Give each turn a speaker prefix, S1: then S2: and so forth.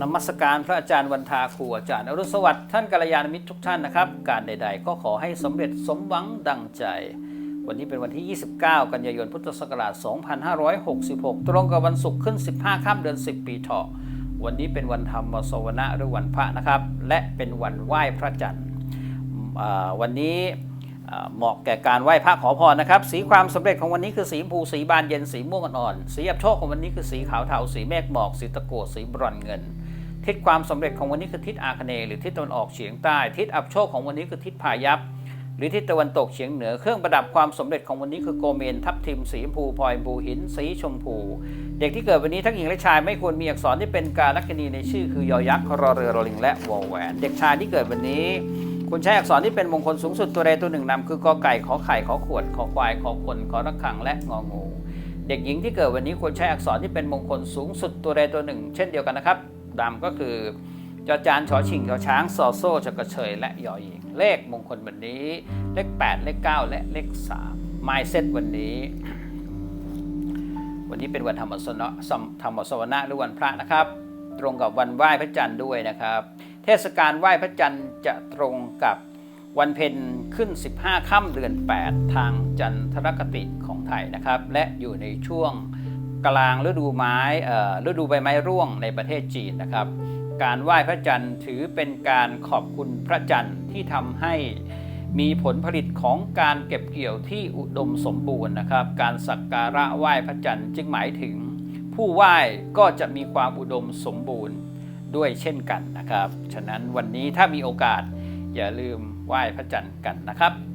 S1: นมัสการพระอาจารย์วันทาครูอาจารย์อรุณสวัสดิ์ท่านกัลยาณมิตรทุกท่านนะครับ การใด ๆ ก็ขอให้สำเร็จสมหวังดังใจ วันนี้เป็นวันที่ 29 กันยายนพุทธศักราช 2566 ตรงกับวันศุกร์ขึ้น 15ค่ำเดือน 10 ปีเถาะวันนี้เป็นวันธรรมสวนะหรือวันพระนะครับ และเป็นวันไหว้พระจันทร์วันนี้เหมาะแก่การไหว้พระขอพรนะครับ สีความสำเร็จของวันนี้คือสีชมพูสีบานเย็นสีม่วงอ่อน สีอับโชคของวันนี้คือสีขาวเทาสีเมฆหมอก สีตะโกสีบรอนเงิน ทิศความสำเร็จของวันนี้คือทิศอาคเนย์หรือทิศตะวันออกเฉียงใต้ ทิศอับโชคของวันนี้คือทิศพายัพหรือทิศตะวันตกเฉียงเหนือเครื่องประดับความสำเร็จของวันนี้คือโกเมนทับทิมสีชมพูพลอยชมพูหิน สีชมพู เด็กที่เกิดวันนี้ทั้งหญิงและชายไม่ควรมีอักษรที่เป็นการลักษณีในชื่อ คือยอยักษ์รอเรือรอลิงและวอแหวน เด็กชายที่เกิดวันนี้คุณใช้อักษรที่เป็นมงคลสูงสุดตัวใดตัวหนึ่งนำคือกอไก่ขอไข่ขอขวดขอควายขอคนขอระฆังและงองู เด็กหญิงที่เกิดวันนี้ควรใช้อักษรที่เป็นมงคลสูงสุดตัวใดตัวหนึ่ง เช่นเดียวกันนะครับ ดำก็คือจอจานชอชิงชอช้างซอโซ่ชกระเชยและยอหญิง เลขมงคลวันนี้ เลข 8 เลข 9 และเลข3 m ม s เซตวันนี้ วันนี้เป็นวันธรรมสนะธรรมสวนะหรือวันพระนะครับ ตรงกับวันไหว้พระจันทร์ด้วยนะครับ เทศกาลไหว้พระจันทร์จะตรงกับวันเพ็ญขึ้น 15 ค่ำเดือน 8 ทางจันทรคติของไทยนะครับ และอยู่ในช่วง กลางฤดูไม้ฤดูใบไม้ร่วงในประเทศจีนนะครับ การไหว้พระจันทร์ถือเป็นการขอบคุณพระจันทร์ที่ทำให้มีผลผลิตของการเก็บเกี่ยวที่อุดมสมบูรณ์นะครับ การสักการะไหว้พระจันทร์จึงหมายถึง ผู้ไหว้ก็จะมีความอุดมสมบูรณ์ด้วยเช่นกันนะครับ ฉะนั้นวันนี้ถ้ามีโอกาสอย่าลืมไหว้พระจันทร์กันนะครับ